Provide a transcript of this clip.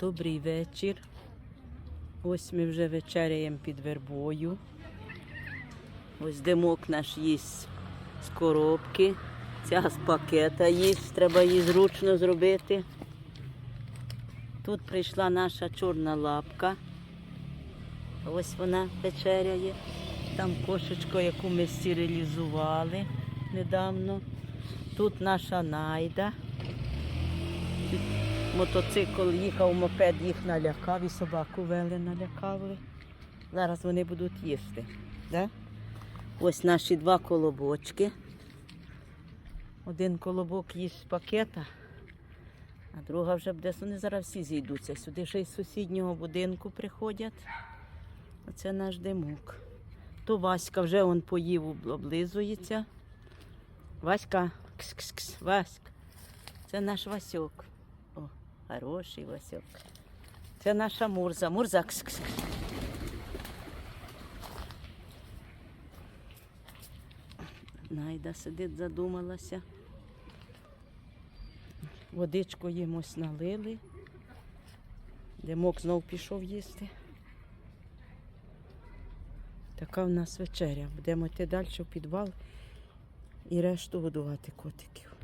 Добрий вечір. Ось ми вже вечеряємо під вербою. Ось димок наш їсть з коробки. Ця з пакета їсть, треба її зручно зробити. Тут прийшла наша чорна лапка. Ось вона вечеряє. Там кошечко, яку ми стерилізували недавно. Тут наша найда. Мотоцикл їхав, мопед їх налякав і собаку вели налякали. Зараз вони будуть їсти. Да? Ось наші два колобочки. Один колобок їсть з пакета, а друга вже буде. Вони зараз всі зійдуться. Сюди ще з сусіднього будинку приходять. Оце наш димок. То Васька вже он поїв, облизується. Васька, кс-кс-кс, Васька. Це наш Васьок. Хороший Васьок. Це наша Мурза. Мурза. Кс -кс -кс. Найда сидить, задумалася. Водичку їм ось налили. Димок знов пішов їсти. Така в нас вечеря. Будемо йти далі в підвал і решту годувати котиків.